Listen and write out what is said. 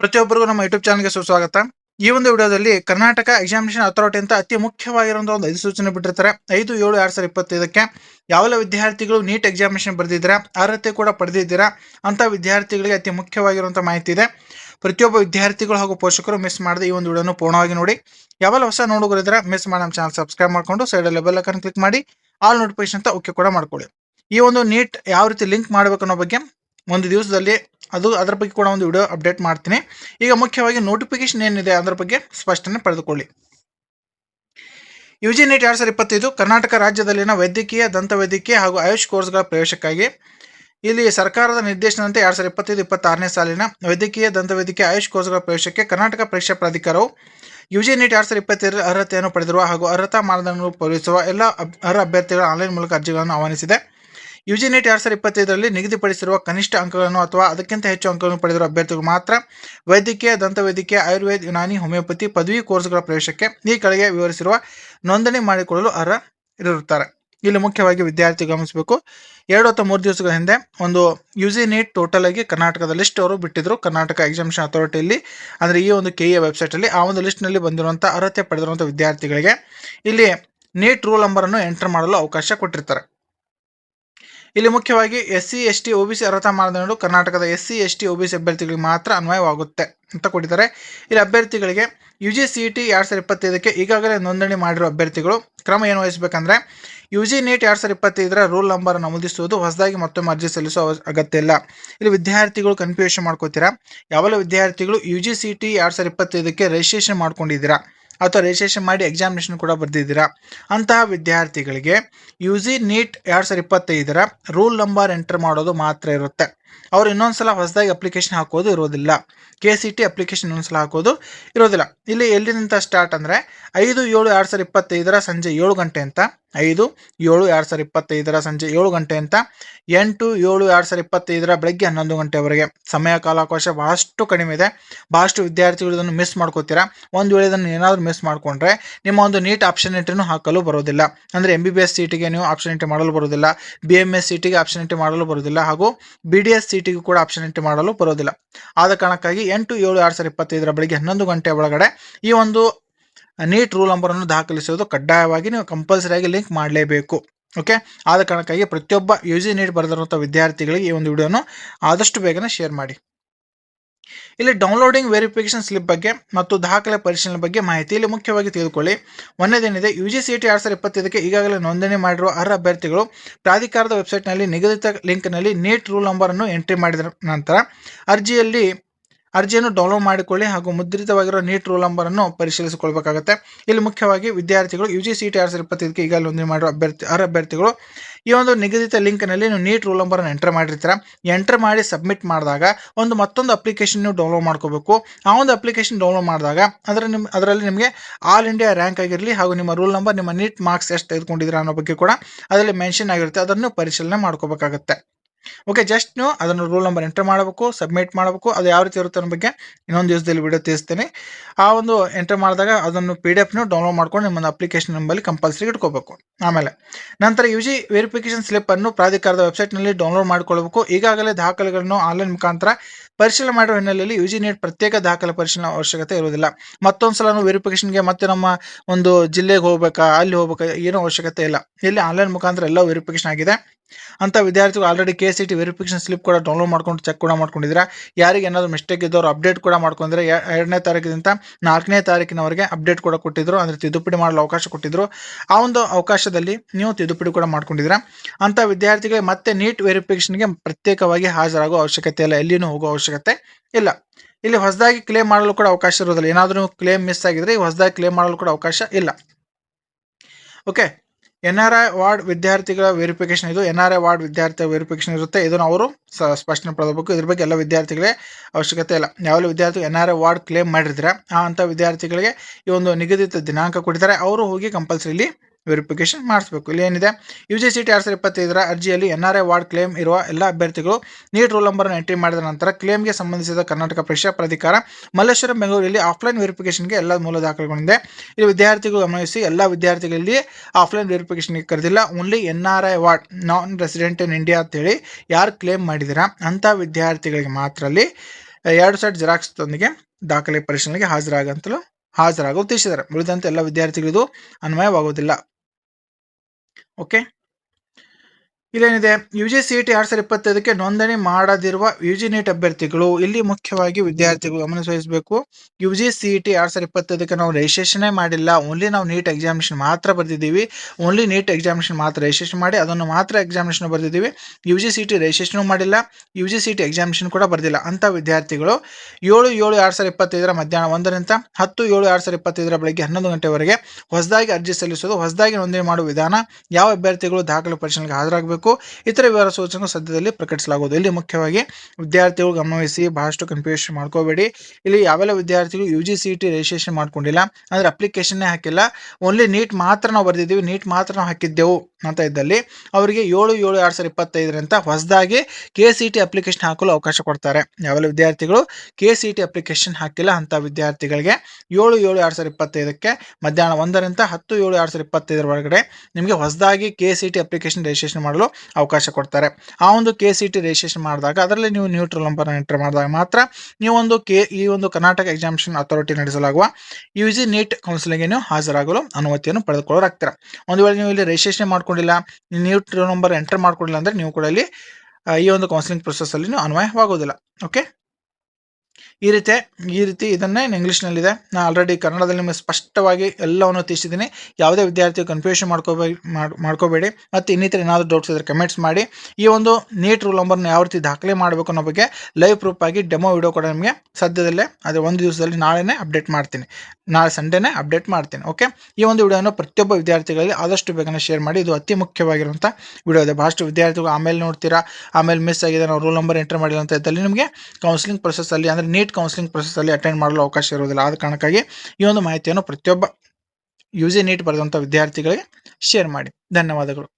ಪ್ರತಿಯೊಬ್ಬರಿಗೂ ನಮ್ಮ ಯೂಟ್ಯೂಬ್ ಚಾನಲ್ಗೆ ಸುಸ್ವಾಗತ. ಈ ಒಂದು ವಿಡಿಯೋದಲ್ಲಿ ಕರ್ನಾಟಕ ಎಕ್ಸಾಮಿನೇಷನ್ ಅಥಾರಿಟಿ ಅಂತ ಅತಿ ಮುಖ್ಯವಾಗಿರುವಂತಹ ಒಂದು ಅಧಿಸೂಚನೆ ಸೂಚನೆ ಬಿಟ್ಟಿರ್ತಾರೆ. ಐದು, ಏಳು ಎರಡ್ ಸಾವಿರದ ಇಪ್ಪತ್ತೈದಕ್ಕೆ ಯಾವೆಲ್ಲ ವಿದ್ಯಾರ್ಥಿಗಳು ನೀಟ್ ಎಕ್ಸಾಮಿನೇಷನ್ ಬರೆದಿದ್ದೀರಾ, ಅರ್ಹತೆ ಕೂಡ ಪಡೆದಿದ್ದೀರಾ ಅಂತ ವಿದ್ಯಾರ್ಥಿಗಳಿಗೆ ಅತಿ ಮುಖ್ಯವಾಗಿರುವಂಥ ಮಾಹಿತಿ ಇದೆ. ಪ್ರತಿಯೊಬ್ಬ ವಿದ್ಯಾರ್ಥಿಗಳು ಹಾಗೂ ಪೋಷಕರು ಮಿಸ್ ಮಾಡದೆ ಈ ಒಂದು ವಿಡಿಯೋನ ಪೂರ್ಣವಾಗಿ ನೋಡಿ. ಯಾವೆಲ್ಲ ಹೊಸ ನೋಡುಗರಿದ್ರೆ ಮಿಸ್ ಮಾಡಿ ನಮ್ಮ ಚಾನಲ್ ಸಬ್ಸ್ಕ್ರೈಬ್ ಮಾಡಿಕೊಂಡು ಸೈಡಲ್ಲಿ ಬೆಲ್ ಐಕನ್ ಕ್ಲಿಕ್ ಮಾಡಿ ಆಲ್ ನೋಟಿಫಿಕೇಶನ್ ಅಂತ ಓಕೆ ಕೂಡ ಮಾಡ್ಕೊಳ್ಳಿ. ಈ ಒಂದು ನೀಟ್ ಯಾವ ರೀತಿ ಲಿಂಕ್ ಮಾಡಬೇಕು ಅನ್ನೋ ಬಗ್ಗೆ ಒಂದು ದಿವಸದಲ್ಲಿ ಅದು ಅದರ ಬಗ್ಗೆ ಕೂಡ ಒಂದು ವಿಡಿಯೋ ಅಪ್ಡೇಟ್ ಮಾಡ್ತೀನಿ. ಈಗ ಮುಖ್ಯವಾಗಿ ನೋಟಿಫಿಕೇಶನ್ ಏನಿದೆ ಅದರ ಬಗ್ಗೆ ಸ್ಪಷ್ಟನೆ ಪಡೆದುಕೊಳ್ಳಿ. ಯು ಜಿ ನೀಟ್ ಎರಡು ಸಾವಿರದ ಇಪ್ಪತ್ತೈದು ಕರ್ನಾಟಕ ರಾಜ್ಯದಲ್ಲಿನ ವೈದ್ಯಕೀಯ, ದಂತವೈದ್ಯಕೀಯ ಹಾಗೂ ಆಯುಷ್ ಕೋರ್ಸ್ಗಳ ಪ್ರವೇಶಕ್ಕಾಗಿ ಇಲ್ಲಿ ಸರ್ಕಾರದ ನಿರ್ದೇಶನದಂತೆ ಎರಡು ಸಾವಿರದ ಇಪ್ಪತ್ತೈದು ಇಪ್ಪತ್ತಾರನೇ ಸಾಲಿನ ವೈದ್ಯಕೀಯ, ದಂತವೈದ್ಯಕೀಯ, ಆಯುಷ್ ಕೋರ್ಸ್ಗಳ ಪ್ರವೇಶಕ್ಕೆ ಕರ್ನಾಟಕ ಪರೀಕ್ಷಾ ಪ್ರಾಧಿಕಾರವು ಯು ಜಿ ನೀಟ್ ಎರಡು ಸಾವಿರದ ಇಪ್ಪತ್ತೈದರ ಅರ್ಹತೆಯನ್ನು ಪಡೆದಿರುವ ಹಾಗೂ ಅರ್ಹತಾ ಮಾನದಂಡಗಳು ಪೂರೈಸುವ ಎಲ್ಲ ಅರ್ಹ ಅಭ್ಯರ್ಥಿಗಳ ಆನ್ಲೈನ್ ಮೂಲಕ ಅರ್ಜಿಗಳನ್ನು ಆಹ್ವಾನಿಸಿದೆ. ಯು ಜಿ ನೀಟ್ ಎರಡು ಸಾವಿರದ ಇಪ್ಪತ್ತೈದರಲ್ಲಿ ನಿಗದಿಪಡಿಸಿರುವ ಕನಿಷ್ಠ ಅಂಕಗಳನ್ನು ಅಥವಾ ಅದಕ್ಕಿಂತ ಹೆಚ್ಚು ಅಂಕಗಳನ್ನು ಪಡೆದಿರುವ ಅಭ್ಯರ್ಥಿಗಳು ಮಾತ್ರ ವೈದ್ಯಕೀಯ ದಂತ ವೈದ್ಯಕೀಯ ಆಯುರ್ವೇದ, ಯುನಾನಿ, ಹೋಮಿಯೋಪತಿ ಪದವಿ ಕೋರ್ಸ್ಗಳ ಪ್ರವೇಶಕ್ಕೆ ಈ ಕೆಳಗೆ ವಿವರಿಸಿರುವ ನೋಂದಣಿ ಮಾಡಿಕೊಳ್ಳಲು ಅರ್ಹರಿರುತ್ತಾರೆ ಇಲ್ಲಿ ಮುಖ್ಯವಾಗಿ ವಿದ್ಯಾರ್ಥಿ ಗಮನಿಸಬೇಕು. ಎರಡು ಅಥವಾ ಮೂರು ದಿವಸಗಳ ಹಿಂದೆ ಒಂದು ಯು ಜಿ ನೀಟ್ ಟೋಟಲ್ ಆಗಿ ಕರ್ನಾಟಕದ ಲಿಸ್ಟ್ ಅವರು ಬಿಟ್ಟಿದ್ರು. ಕರ್ನಾಟಕ ಎಕ್ಸಾಮಿಷನ್ ಅಥಾರಿಟಿಯಲ್ಲಿ, ಅಂದರೆ ಈ ಒಂದು ಕೆ ಎ ವೆಬ್ಸೈಟಲ್ಲಿ, ಆ ಒಂದು ಲಿಸ್ಟ್ನಲ್ಲಿ ಬಂದಿರುವಂಥ ಅರ್ಹತೆ ಪಡೆದಿರುವಂಥ ವಿದ್ಯಾರ್ಥಿಗಳಿಗೆ ಇಲ್ಲಿ ನೀಟ್ ರೂಲ್ ನಂಬರನ್ನು ಎಂಟರ್ ಮಾಡಲು ಅವಕಾಶ ಕೊಟ್ಟಿರ್ತಾರೆ. ಇಲ್ಲಿ ಮುಖ್ಯವಾಗಿ S C S T O B C ಅರ್ಹತಾ ಮಾನದಂಡಗಳು ಕರ್ನಾಟಕದ S C S T O B C ಅಭ್ಯರ್ಥಿಗಳಿಗೆ ಮಾತ್ರ ಅನ್ವಯವಾಗುತ್ತೆ ಅಂತ ಕೊಟ್ಟಿದ್ದಾರೆ. ಇಲ್ಲಿ ಅಭ್ಯರ್ಥಿಗಳಿಗೆ ಯು ಜಿ ಸಿ ಟಿ ಎರಡು ಸಾವಿರದ ಇಪ್ಪತ್ತೈದಕ್ಕೆ ಈಗಾಗಲೇ ನೋಂದಣಿ ಮಾಡಿರೋ ಅಭ್ಯರ್ಥಿಗಳು ಕ್ರಮ ಏನು ವಹಿಸಬೇಕಂದ್ರೆ ಯು ಜಿ ನೀಟ್ ಎರಡು ಸಾವಿರದ ಇಪ್ಪತ್ತೈದರ ರೂಲ್ ನಂಬರ್ ನಮೂದಿಸುವುದು ಹೊಸದಾಗಿ ಮತ್ತೊಮ್ಮೆ ಅರ್ಜಿ ಸಲ್ಲಿಸುವ ಅಗತ್ಯ ಇಲ್ಲ. ಇಲ್ಲಿ ವಿದ್ಯಾರ್ಥಿಗಳು ಕನ್ಫ್ಯೂಷನ್ ಮಾಡ್ಕೋತೀರಾ? ಯಾವೆಲ್ಲ ವಿದ್ಯಾರ್ಥಿಗಳು ಯು ಜಿ ಸಿ ಟಿ ಎರಡು ಸಾವಿರದ ಇಪ್ಪತ್ತೈದಕ್ಕೆ ರಿಜಿಸ್ಟ್ರೇಷನ್ ಮಾಡ್ಕೊಂಡಿದ್ದೀರಾ? ಅಥವಾ ರಿಜಿಸ್ಟ್ರೇಷನ್ ಮಾಡಿ ಎಕ್ಸಾಮಿನೇಷನ್ ಕೂಡ ಬರೆದಿದ್ದೀರಾ? ಅಂತಹ ವಿದ್ಯಾರ್ಥಿಗಳಿಗೆ ಯು ಜಿ ನೀಟ್ ಎರಡು ಸಾವಿರದ ಇಪ್ಪತ್ತೈದರ ರೂಲ್ ನಂಬರ್ ಎಂಟರ್ ಮಾಡೋದು ಮಾತ್ರ ಇರುತ್ತೆ. ಅವ್ರು ಇನ್ನೊಂದ್ಸಲ ಹೊಸದಾಗಿ ಅಪ್ಲಿಕೇಶನ್ ಹಾಕೋದು ಇರೋದಿಲ್ಲ. ಕೆ ಸಿ ಟಿ ಅಪ್ಲಿಕೇಶನ್ ಇನ್ನೊಂದ್ಸಲ ಹಾಕೋದು ಇರೋದಿಲ್ಲ. ಇಲ್ಲಿ ಎಲ್ಲಿಂದ ಸ್ಟಾರ್ಟ್ ಅಂದರೆ ಐದು, ಏಳು ಎರಡು ಸಾವಿರ ಇಪ್ಪತ್ತೈದರ ಸಂಜೆ ಏಳು ಗಂಟೆ ಅಂತ. ಐದು, ಏಳು ಎರಡು ಸಾವಿರದ ಇಪ್ಪತ್ತೈದರ ಸಂಜೆ ಏಳು ಗಂಟೆ ಅಂತ. ಎಂಟು, ಏಳು ಎರಡು ಸಾವಿರದ ಇಪ್ಪತ್ತೈದರ ಬೆಳಗ್ಗೆ ಹನ್ನೊಂದು ಗಂಟೆವರೆಗೆ. ಸಮಯ ಕಾಲಾವಕಾಶ ಬಹಳಷ್ಟು ಕಡಿಮೆ ಇದೆ. ಬಹಳಷ್ಟು ವಿದ್ಯಾರ್ಥಿಗಳು ಇದನ್ನು ಮಿಸ್ ಮಾಡ್ಕೋತೀರಾ? ಒಂದು ವೇಳೆ ಇದನ್ನು ಏನಾದರೂ ಮಿಸ್ ಮಾಡಿಕೊಂಡ್ರೆ ನಿಮ್ಮ ಒಂದು ನೀಟ್ ಆಪ್ಷನ್ ಎಂಟ್ರಿನೂ ಹಾಕಲು ಬರೋದಿಲ್ಲ. ಅಂದರೆ ಎಂ ಬಿ ಬಿ ಎಸ್ ಸೀಟಿಗೆ ನೀವು ಆಪ್ಷನ್ ಎಂಟ್ರಿ ಮಾಡಲು ಬರೋದಿಲ್ಲ. ಬಿ ಎಂ ಎಸ್ ಸೀಟಿಗೆ ಆಪ್ಷನ್ ಎಂಟ್ರಿ ಮಾಡಲು ಬರೋದಿಲ್ಲ. ಹಾಗೂ ಬಿ ಡಿ ಎಸ್ ಸೀಟಿಗೂ ಕೂಡ ಆಪ್ಷನ್ ಎಂಟ್ರಿ ಮಾಡಲು ಬರೋದಿಲ್ಲ. ಆದ ಕಾರಣಕ್ಕಾಗಿ ಎಂಟು, ಏಳು ಎರಡು ಸಾವಿರದ ಇಪ್ಪತ್ತೈದರ ಬೆಳಿಗ್ಗೆ ಹನ್ನೊಂದು ಗಂಟೆ ಒಳಗಡೆ ಈ ಒಂದು ನೀಟ್ ರೂಲ್ ನಂಬರನ್ನು ದಾಖಲಿಸುವುದು ಕಡ್ಡಾಯವಾಗಿ ನೀವು ಕಂಪಲ್ಸರಿಯಾಗಿ ಲಿಂಕ್ ಮಾಡಲೇಬೇಕು. ಓಕೆ ಆದ ಕಾರಣಕ್ಕಾಗಿ ಪ್ರತಿಯೊಬ್ಬ ಯು ಜಿ ನೀಟ್ ಬರೆದಿರುವಂಥ ವಿದ್ಯಾರ್ಥಿಗಳಿಗೆ ಈ ಒಂದು ವಿಡಿಯೋನು ಆದಷ್ಟು ಬೇಗನೆ ಶೇರ್ ಮಾಡಿ. ಇಲ್ಲಿ ಡೌನ್ಲೋಡಿಂಗ್ ವೆರಿಫಿಕೇಶನ್ ಸ್ಲಿಪ್ ಬಗ್ಗೆ ಮತ್ತು ದಾಖಲೆ ಪರಿಶೀಲನೆ ಬಗ್ಗೆ ಮಾಹಿತಿ ಇಲ್ಲಿ ಮುಖ್ಯವಾಗಿ ತಿಳಿದುಕೊಳ್ಳಿ. ಒಂದೇದೇನಿದೆ ಯು ಜಿ ಸಿ ಟಿ ಎರಡು ಸಾವಿರದ ಇಪ್ಪತ್ತೈದಕ್ಕೆ ಈಗಾಗಲೇ ನೋಂದಣಿ ಮಾಡಿರುವ ಅರ್ಹ ಅಭ್ಯರ್ಥಿಗಳು ಪ್ರಾಧಿಕಾರದ ವೆಬ್ಸೈಟ್ನಲ್ಲಿ ನಿಗದಿತ ಲಿಂಕ್ನಲ್ಲಿ ನೀಟ್ ರೂಲ್ ನಂಬರನ್ನು ಎಂಟ್ರಿ ಮಾಡಿದ ನಂತರ ಅರ್ಜಿಯಲ್ಲಿ ಅರ್ಜಿಯನ್ನು ಡೌನ್ಲೋಡ್ ಮಾಡಿಕೊಳ್ಳಿ ಹಾಗೂ ಮುದ್ರಿತವಾಗಿರೋ ನೀಟ್ ರೂಲ್ ನಂಬರನ್ನು ಪರಿಶೀಲಿಸಿಕೊಳ್ಬೇಕಾಗುತ್ತೆ. ಇಲ್ಲಿ ಮುಖ್ಯವಾಗಿ ವಿದ್ಯಾರ್ಥಿಗಳು ಯು ಜಿ ಸಿ ಟಿ ಎರಡು ಸಾವಿರದ ಇಪ್ಪತ್ತೈದಕ್ಕೆ ಈಗಾಗಲೇ ನೋಂದಣಿ ಮಾಡಿರುವ ಅಭ್ಯರ್ಥಿ, ಅರ್ಹ ಅಭ್ಯರ್ಥಿಗಳು ಈ ಒಂದು ನಿಗದಿತ ಲಿಂಕ್ನಲ್ಲಿ ನೀವು ನೀಟ್ ರೂಲ್ ನಂಬರನ್ನು ಎಂಟರ್ ಮಾಡಿರ್ತೀರ. ಎಂಟರ್ ಮಾಡಿ ಸಬ್ಮಿಟ್ ಮಾಡಿದಾಗ ಒಂದು ಮತ್ತೊಂದು ಅಪ್ಲಿಕೇಶನ್ ನೀವು ಡೌನ್ಲೋಡ್ ಮಾಡ್ಕೋಬೇಕು. ಆ ಒಂದು ಅಪ್ಲಿಕೇಶನ್ ಡೌನ್ಲೋಡ್ ಮಾಡಿದಾಗ ಅದರ ನಿಮ್ಮ ಅದರಲ್ಲಿ ನಿಮಗೆ ಆಲ್ ಇಂಡಿಯಾ ರ್ಯಾಂಕ್ ಆಗಿರಲಿ ಹಾಗೂ ನಿಮ್ಮ ರೂಲ್ ನಂಬರ್ ನಿಮ್ಮ ನೀಟ್ ಮಾರ್ಕ್ಸ್ ಎಷ್ಟು ತೆಗೆದುಕೊಂಡಿದ್ದೀರಾ ಅನ್ನೋ ಬಗ್ಗೆ ಕೂಡ ಅದರಲ್ಲಿ ಮೆನ್ಷನ್ ಆಗಿರುತ್ತೆ. ಅದನ್ನು ಪರಿಶೀಲನೆ ಮಾಡ್ಕೋಬೇಕಾಗುತ್ತೆ. ಓಕೆ ಜಸ್ಟ್ ನೀವು ಅದನ್ನು ರೂಲ್ ನಂಬರ್ ಎಂಟರ್ ಮಾಡಬೇಕು ಸಬ್ಮಿಟ್ ಮಾಡಬೇಕು, ಅದು ಯಾವ ರೀತಿ ಇರುತ್ತೆ ಅನ್ನೋ ಬಗ್ಗೆ ಇನ್ನೊಂದು ದಿವಸದಲ್ಲಿ ವಿಡಿಯೋ ತಿಳಿಸ್ತೀನಿ. ಆ ಒಂದು ಎಂಟರ್ ಮಾಡಿದಾಗ ಅದನ್ನು ಪಿ ಡಿ ಎಫ್ನು ಡೌನ್ಲೋಡ್ ಮಾಡ್ಕೊಂಡು ನಿಮ್ಮೊಂದು ಅಪ್ಲಿಕೇಶನ್ ನಂಬಲ್ಲಿ ಕಂಪಲ್ಸರಿ ಇಟ್ಕೋಬೇಕು. ಆಮೇಲೆ ನಂತರ ಯು ಜಿ ವೆರಿಫಿಕೇಶನ್ ಸ್ಲಿಪ್ ಅನ್ನು ಪ್ರಾಧಿಕಾರದ ವೆಬ್ಸೈಟ್ನಲ್ಲಿ ಡೌನ್ಲೋಡ್ ಮಾಡ್ಕೊಳ್ಬೇಕು ಈಗಾಗಲೇ ದಾಖಲೆಗಳನ್ನು ಆನ್ಲೈನ್ ಮುಖಾಂತರ ಪರಿಶೀಲನೆ ಮಾಡುವ ಹಿನ್ನೆಲೆಯಲ್ಲಿ ಯು ಜಿ ನೀಟ್ ಪ್ರತ್ಯೇಕ ದಾಖಲೆ ಪರಿಶೀಲನೆ ಅವಶ್ಯಕತೆ ಇರುವುದಿಲ್ಲ. ಮತ್ತೊಂದು ಸಲ ನಾವು ವೆರಿಫಿಕೇಶನ್ಗೆ ಮತ್ತೆ ನಮ್ಮ ಒಂದು ಜಿಲ್ಲೆಗೆ ಹೋಗ್ಬೇಕಾ, ಅಲ್ಲಿ ಹೋಗ್ಬೇಕಾ ಏನೂ ಅವಶ್ಯಕತೆ ಇಲ್ಲ. ಇಲ್ಲಿ ಆನ್ಲೈನ್ ಮುಖಾಂತರ ಎಲ್ಲ ವೆರಿಫಿಕೇಶನ್ ಆಗಿದೆ. ಅಂತ ವಿದ್ಯಾರ್ಥಿಗಳು already K C T verification slip ಕೂಡ ಡೌನ್ಲೋಡ್ ಮಾಡ್ಕೊಂಡು ಚೆಕ್ ಕೂಡ ಮಾಡ್ಕೊಂಡಿದ್ದೀರಾ? ಯಾರಿಗೆ ಏನಾದರೂ ಮಿಸ್ಟೇಕ್ ಇದ್ದವರು ಅಪ್ಡೇಟ್ ಕೂಡ ಮಾಡ್ಕೊಂಡ್ರೆ ಎರಡನೇ ತಾರೀಕಿನಿಂದ ನಾಲ್ಕನೇ ತಾರೀಕಿನವರೆಗೆ ಅಪ್ಡೇಟ್ ಕೂಡ ಕೊಟ್ಟಿದ್ದರು ಅಂದರೆ ತಿದ್ದುಪಡಿ ಮಾಡಲು ಅವಕಾಶ ಕೊಟ್ಟಿದ್ದರು ಆ ಒಂದು ಅವಕಾಶದಲ್ಲಿ ನೀವು ತಿದ್ದುಪಡಿ ಕೂಡ ಮಾಡ್ಕೊಂಡಿದ್ದೀರಾ? ಅಂತ ವಿದ್ಯಾರ್ಥಿಗಳಿಗೆ ಮತ್ತೆ ನೀಟ್ ವೆರಿಫಿಕೇಶನ್ಗೆ ಪ್ರತ್ಯೇಕವಾಗಿ ಹಾಜರಾಗುವ ಅವಶ್ಯಕತೆ ಇಲ್ಲ. ಎಲ್ಲಿಯೂ ಹೋಗೋ ಅವಶ್ಯಕತೆ ಇಲ್ಲ, ಇಲ್ಲಿ ಹೊಸದಾಗಿ ಕ್ಲೇಮ್ ಮಾಡಲು ಕೂಡ ಅವಕಾಶ ಇರೋದಿಲ್ಲ ಏನಾದರೂ ಕ್ಲೇಮ್ ಮಿಸ್ ಆಗಿದ್ರೆ ಹೊಸದಾಗಿ ಕ್ಲೇಮ್ ಮಾಡಲು ಕೂಡ ಅವಕಾಶ ಇಲ್ಲ. Okay N R I ward ವಿದ್ಯಾರ್ಥಿಗಳ ವೆರಿಫಿಕೇಶನ್ ಇದು. ಎನ್ ಆರ್ ಐ ವಾರ್ಡ್ ವಿದ್ಯಾರ್ಥಿ ವೆರಿಫಿಕೇಶನ್ ಇರುತ್ತೆ. ಇದನ್ನು ಅವರು ಸ್ಪಷ್ಟನೆ ಪಡೆದಬೇಕು ಇದ್ರ ಬಗ್ಗೆ ಎಲ್ಲ ವಿದ್ಯಾರ್ಥಿಗಳೇ ಅವಶ್ಯಕತೆ ಇಲ್ಲ. ಯಾವೆಲ್ಲ ವಿದ್ಯಾರ್ಥಿ N R I ward claim ಮಾಡಿರ್ತೀರ ಆ ಅಂಥ ವಿದ್ಯಾರ್ಥಿಗಳಿಗೆ ಈ ಒಂದು ನಿಗದಿತ ದಿನಾಂಕ ಕೊಟ್ಟಿದ್ದಾರೆ. ಅವರು ಹೋಗಿ ಕಂಪಲ್ಸರಿ ವೆರಿಫಿಕೇಶನ್ ಮಾಡಿಸ್ಬೇಕು. ಇಲ್ಲಿ ಏನಿದೆ? ಯು ಜಿ ಸಿ ಟಿ ಎರಡು ಸಾವಿರದ ಇಪ್ಪತ್ತೈದರ ಅರ್ಜಿಯಲ್ಲಿ N R I ward claim ಇರುವ ಎಲ್ಲ ಅಭ್ಯರ್ಥಿಗಳು ನೀಟ್ ರೋಲ್ ನಂಬರನ್ನು ಎಂಟ್ರಿ ಮಾಡಿದ ನಂತರ ಕ್ಲೇಮ್ಗೆ ಸಂಬಂಧಿಸಿದ ಕರ್ನಾಟಕ ಪರೀಕ್ಷಾ ಪ್ರಾಧಿಕಾರ ಮಲ್ಲೇಶ್ವರ, ಬೆಂಗಳೂರಲ್ಲಿ ಆಫ್ಲೈನ್ ವೆರಿಫಿಕೇಶನ್ಗೆ ಎಲ್ಲ ಮೂಲ ದಾಖಲೆಗೊಂಡಿದೆ ಇಲ್ಲಿ ವಿದ್ಯಾರ್ಥಿಗಳು ಗಮನಿಸಿ ಎಲ್ಲ ವಿದ್ಯಾರ್ಥಿಗಳಲ್ಲಿ ಆಫ್ಲೈನ್ ವೆರಿಫಿಕೇಶನ್ಗೆ ಕರೆದಿಲ್ಲ. Only N R I ward non resident in India ಅಂತೇಳಿ ಯಾರು ಕ್ಲೇಮ್ ಮಾಡಿದ್ದೀರಾ ಅಂಥ ವಿದ್ಯಾರ್ಥಿಗಳಿಗೆ ಮಾತ್ರ ಅಲ್ಲಿ ಎರಡು ಸೆಟ್ ಜೆರಾಕ್ಸ್ದೊಂದಿಗೆ ದಾಖಲೆ ಪರಿಶೀಲನೆಗೆ ಹಾಜರಾಗಂತಲೂ ಹಾಜರಾಗಲು ಉದ್ದೇಶಿದ್ದಾರೆ ಉಳಿದಂತೆ ಎಲ್ಲ ವಿದ್ಯಾರ್ಥಿಗಳಿಗೂ ಅನ್ವಯವಾಗುವುದಿಲ್ಲ ಓಕೆ ಇಲ್ಲೇನಿದೆ ಯು ಜಿ ಸಿ ಟಿ ಎರಡ್ ಸಾವಿರದ ಇಪ್ಪತ್ತೈದಕ್ಕೆ ನೋಂದಣಿ ಮಾಡದಿರುವ ಯು ಜಿ ನೀಟ್ ಅಭ್ಯರ್ಥಿಗಳು, ಇಲ್ಲಿ ಮುಖ್ಯವಾಗಿ ವಿದ್ಯಾರ್ಥಿಗಳು ಗಮನಿಸಬೇಕು ಯು ಜಿ ಸಿ ಟಿ ಎರಡ್ ಸಾವಿರದ ಇಪ್ಪತ್ತೈದಕ್ಕೆ ನಾವು ರಿಜಿಸ್ಟ್ರೇಷನೇ ಮಾಡಿಲ್ಲ ಓನ್ಲಿ ನಾವು ನೀಟ್ ಎಕ್ಸಾಮಿನೇಷನ್ ಮಾತ್ರ ಬರೆದಿದ್ದೀವಿ. ಓನ್ಲಿ ನೀಟ್ ಎಕ್ಸಾಮಿನೇಷನ್ ಮಾತ್ರ ರಿಜಿಸ್ಟ್ರೇಷನ್ ಮಾಡಿ, ಅದನ್ನು ಮಾತ್ರ examination ಬರೆದಿದ್ದೀವಿ. U G C T registration ಮಾಡಿಲ್ಲ U G C T examination ಕೂಡ ಬರೆದಿಲ್ಲ. ಅಂತ ವಿದ್ಯಾರ್ಥಿಗಳು, ಏಳು ಏಳು ಎರಡ್ ಸಾವಿರದ ಇಪ್ಪತ್ತೈದರ ಮಧ್ಯಾಹ್ನ ಒಂದರಿಂದ ಹತ್ತು ಏಳು ಎರಡು ಸಾವಿರದ ಇಪ್ಪತ್ತೈದರ ಬೆಳಗ್ಗೆ ಹನ್ನೊಂದು ಗಂಟೆವರೆಗೆ ಹೊಸದಾಗಿ ಅರ್ಜಿ ಸಲ್ಲಿಸೋದು, ಹೊಸದಾಗಿ ನೋಂದಣಿ ಮಾಡುವ ವಿಧಾನ ಯಾವ ಅಭ್ಯರ್ಥಿಗಳು ದಾಖಲೆ ಪರಿಶೀಲನೆಗೆ ಹಾಜರಾಗಬೇಕು? ಇತರ ವಿವರ ಸೂಚನೆ ಸದ್ಯದಲ್ಲಿ ಪ್ರಕಟಿಸಲಾಗುವುದು. ಇಲ್ಲಿ ಮುಖ್ಯವಾಗಿ ವಿದ್ಯಾರ್ಥಿಗಳು ಗಮನವಹಿಸಿ ಬಹಳಷ್ಟು ಕನ್ಫ್ಯೂಷನ್ ಮಾಡ್ಕೋಬೇಡಿ. ಇಲ್ಲಿ ಯಾವೆಲ್ಲ ವಿದ್ಯಾರ್ಥಿಗಳು U G C T registration ಮಾಡ್ಕೊಂಡಿಲ್ಲ, ಅಂದ್ರೆ ಅಪ್ಲಿಕೇಶನ್ನೇ ಹಾಕಿಲ್ಲ. ಓನ್ಲಿ ನೀಟ್ ಮಾತ್ರ ನಾವು ಬರೆದಿದ್ದೀವಿ. ನೀಟ್ ಮಾತ್ರ ನಾವು ಹಾಕಿದ್ದೆವು ಅಂತ ಇದ್ದಲ್ಲಿ ಅವರಿಗೆ ಏಳು ಏಳು, ಎರಡು ಸಾವಿರದ ಇಪ್ಪತ್ತೈದರಂತ ಹೊಸದಾಗಿ ಕೆ ಸಿ ಟಿ ಅಪ್ಲಿಕೇಶನ್ ಹಾಕಲು ಅವಕಾಶ ಕೊಡ್ತಾರೆ. ಯಾವೆಲ್ಲ ವಿದ್ಯಾರ್ಥಿಗಳು ಕೆ ಸಿ ಟಿ ಅಪ್ಲಿಕೇಶನ್ ಹಾಕಿಲ್ಲ ಅಂತ ವಿದ್ಯಾರ್ಥಿಗಳಿಗೆ ಏಳು ಏಳು, ಎರಡು ಸಾವಿರದ ಇಪ್ಪತ್ತೈದಕ್ಕೆ ಮಧ್ಯಾಹ್ನ ಒಂದರಿಂದ ಹತ್ತು, ಏಳು, ಎರಡು ಸಾವಿರದ ಇಪ್ಪತ್ತೈದರ ಒಳಗಡೆ ನಿಮಗೆ ಹೊಸದಾಗಿ K C T application registration ಮಾಡಲು ಅವಕಾಶ ಕೊಡ್ತಾರೆ. ಆ ಒಂದು ಕೆ ಸಿ ಟಿ ರಿಜಿಸ್ಟ್ರೇಷನ್ ಮಾಡಿದಾಗ ಅದರಲ್ಲಿ ನೀವು ನ್ಯೂಟ್ರಲ್ ನಂಬರ್ ಎಂಟರ್ ಮಾಡಿದಾಗ ಮಾತ್ರ ನೀವು ಒಂದು ಕೆ ಈ ಒಂದು ಕರ್ನಾಟಕ ಎಕ್ಸಾಮಿಷನ್ ಅಥಾರಿಟಿ ನಡೆಸಲಾಗುವ ಯು ಜಿ ನೀಟ್ ಕೌನ್ಸಿಲಿಂಗ್ಗೆ ನೀವು ಹಾಜರಾಗಲು ಅನುಮತಿಯನ್ನು ಪಡೆದುಕೊಳ್ಳೋರಾಗ್ತೀರ. ಒಂದು ವೇಳೆ ನೀವು ಇಲ್ಲಿ ರಿಜಿಸ್ಟ್ರೇಷನ್ ಮಾಡ್ಕೊಂಡಿಲ್ಲ ನ್ಯೂಟ್ರಲ್ ನಂಬರ್ ಎಂಟರ್ ಮಾಡ್ಕೊಂಡಿಲ್ಲ ಅಂದರೆ ನೀವು ಕೂಡ ಇಲ್ಲಿ ಈ ಒಂದು ಕೌನ್ಸಿಲಿಂಗ್ ಪ್ರೊಸೆಸ್ ಅಲ್ಲಿ ನೀವು ಅನ್ವಯವಾಗೋದಿಲ್ಲ ಓಕೆ ಈ ರೀತಿ ಈ ರೀತಿ ಇದನ್ನೇ ಇಂಗ್ಲೀಷ್ನಲ್ಲಿದೆ. ನಾನು ಆಲ್ರೆಡಿ ಕನ್ನಡದಲ್ಲಿ ನಿಮಗೆ ಸ್ಪಷ್ಟವಾಗಿ ಎಲ್ಲವನ್ನು ತಿಳಿಸಿದ್ದೀನಿ. ಯಾವುದೇ ವಿದ್ಯಾರ್ಥಿ ಕನ್ಫ್ಯೂಷನ್ ಮಾಡ್ಕೋಬೇ ಮಾಡ್- ಮಾಡ್ಕೋಬೇಡಿ. ಮತ್ತು ಇನ್ನಿತರ ಏನಾದರೂ ಡೌಟ್ಸ್ ಇದ್ದರೆ ಕಮೆಂಟ್ಸ್ ಮಾಡಿ. ಈ ಒಂದು ನೀಟ್ ರೂಲ್ ನಂಬರ್ನ ಯಾವ ರೀತಿ ದಾಖಲೆ ಮಾಡಬೇಕು ಅನ್ನೋ ಬಗ್ಗೆ ಲೈವ್ ಪ್ರೂಫ್ ಆಗಿ ಡೆಮೋ ವಿಡಿಯೋ ಕೂಡ ನಿಮಗೆ ಸದ್ಯದಲ್ಲೇ, ಅದೇ ಒಂದು ದಿವಸದಲ್ಲಿ ನಾಳೆನೇ ಅಪ್ಡೇಟ್ ಮಾಡ್ತೀನಿ. ನಾಳೆ ಸಂಡೇನೇ ಅಪ್ಡೇಟ್ ಮಾಡ್ತೀನಿ ಓಕೆ ಈ ಒಂದು ವಿಡಿಯೋನ ಪ್ರತಿಯೊಬ್ಬ ವಿದ್ಯಾರ್ಥಿಗಳಲ್ಲಿ ಆದಷ್ಟು ಬೇಗನೆ ಶೇರ್ ಮಾಡಿ. ಇದು ಅತಿ ಮುಖ್ಯವಾಗಿರುವಂಥ ವಿಡಿಯೋ ಇದೆ. ಭಾಳಷ್ಟು ವಿದ್ಯಾರ್ಥಿಗಳು ಆಮೇಲೆ ನೋಡ್ತೀರಾ, ಆಮೇಲೆ ಮಿಸ್ ಆಗಿದೆ ನಾವು ರೂಲ್ ನಂಬರ್ ಎಂಟರ್ ಮಾಡಿಲ್ಲ ಅಂತ ಇದ್ದಲ್ಲಿ ನಿಮಗೆ ಕೌನ್ಸಿಲಿಂಗ್ ಪ್ರೊಸೆಸ್ಸಲ್ಲಿ ಅಂದರೆ ನೀಟ್ ಕೌನ್ಸಿಲಿಂಗ್ ಪ್ರೊಸೆಸ್ಸಲ್ಲಿ ಅಟೆಂಡ್ ಮಾಡಲು ಅವಕಾಶ ಇರುವುದಿಲ್ಲ. ಆದ ಕಾರಣಕ್ಕಾಗಿ ಈ ಒಂದು ಮಾಹಿತಿಯನ್ನು ಪ್ರತಿಯೊಬ್ಬ ಯು ಜಿ ನೀಟ್ ಬರೆದಂಥ ವಿದ್ಯಾರ್ಥಿಗಳಿಗೆ ಶೇರ್ ಮಾಡಿ. ಧನ್ಯವಾದಗಳು.